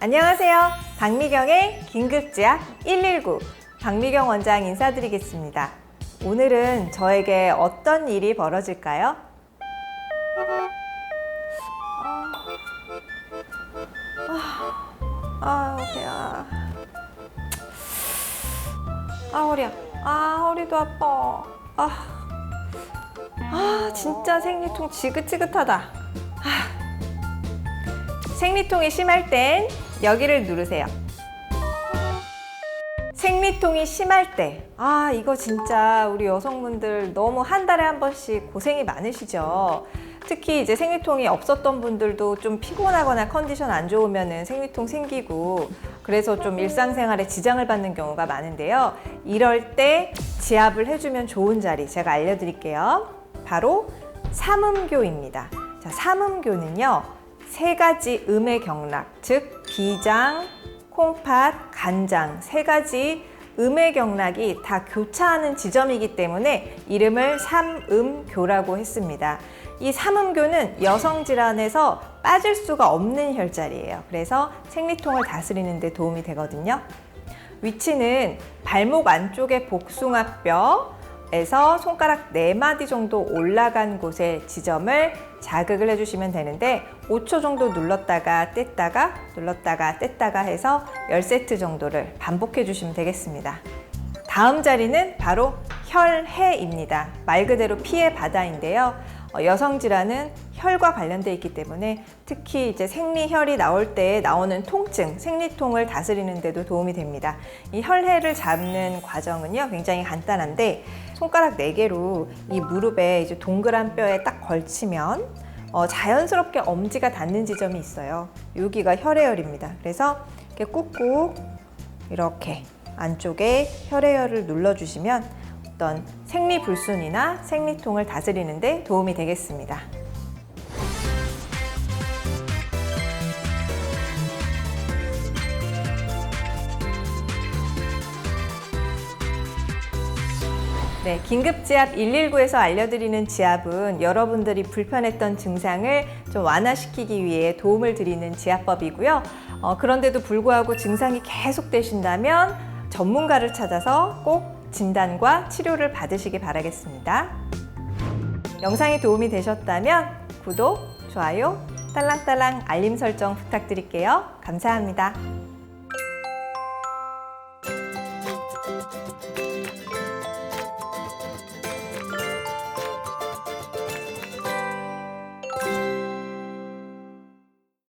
안녕하세요. 박미경의 긴급지압 119 박미경 원장 인사드리겠습니다. 오늘은 저에게 어떤 일이 벌어질까요? 아, 아, 배야. 아, 허리야. 아, 허리도 아파. 아, 아 진짜 생리통 지긋지긋하다. 아. 생리통이 심할 땐 여기를 누르세요. 생리통이 심할 때, 아, 이거 진짜 우리 여성분들 너무 한 달에 한 번씩 고생이 많으시죠? 특히 이제 생리통이 없었던 분들도 좀 피곤하거나 컨디션 안 좋으면은 생리통 생기고 그래서 좀 일상생활에 지장을 받는 경우가 많은데요. 이럴 때 지압을 해주면 좋은 자리 제가 알려드릴게요. 바로 삼음교입니다. 자, 삼음교는요. 세 가지 음의 경락, 즉 비장, 콩팥, 간장 세 가지 음의 경락이 다 교차하는 지점이기 때문에 이름을 삼음교라고 했습니다. 이 삼음교는 여성 질환에서 빠질 수가 없는 혈자리예요. 그래서 생리통을 다스리는 데 도움이 되거든요. 위치는 발목 안쪽의 복숭아뼈 에서 손가락 네마디 정도 올라간 곳에 지점을 자극을 해주시면 되는데 5초 정도 눌렀다가 뗐다가 눌렀다가 뗐다가 해서 10세트 정도를 반복해 주시면 되겠습니다. 다음 자리는 바로 혈해입니다. 말 그대로 피의 바다인데요. 어, 여성 질환은 혈과 관련돼 있기 때문에 특히 이제 생리혈이 나올 때 나오는 통증, 생리통을 다스리는 데도 도움이 됩니다. 이 혈해를 잡는 과정은요, 굉장히 간단한데 손가락 네 개로 이 무릎에 이제 동그란 뼈에 딱 걸치면 어, 자연스럽게 엄지가 닿는 지점이 있어요. 여기가 혈해열입니다. 그래서 이렇게 꾹꾹 이렇게 안쪽에 혈해열을 눌러주시면 어떤 생리 불순이나 생리통을 다스리는데 도움이 되겠습니다. 네, 긴급 지압 119에서 알려드리는 지압은 여러분들이 불편했던 증상을 좀 완화시키기 위해 도움을 드리는 지압법이고요. 어, 그런데도 불구하고 증상이 계속되신다면 전문가를 찾아서 꼭 진단과 치료를 받으시기 바라겠습니다. 영상이 도움이 되셨다면 구독, 좋아요, 딸랑딸랑 알림 설정 부탁드릴게요. 감사합니다.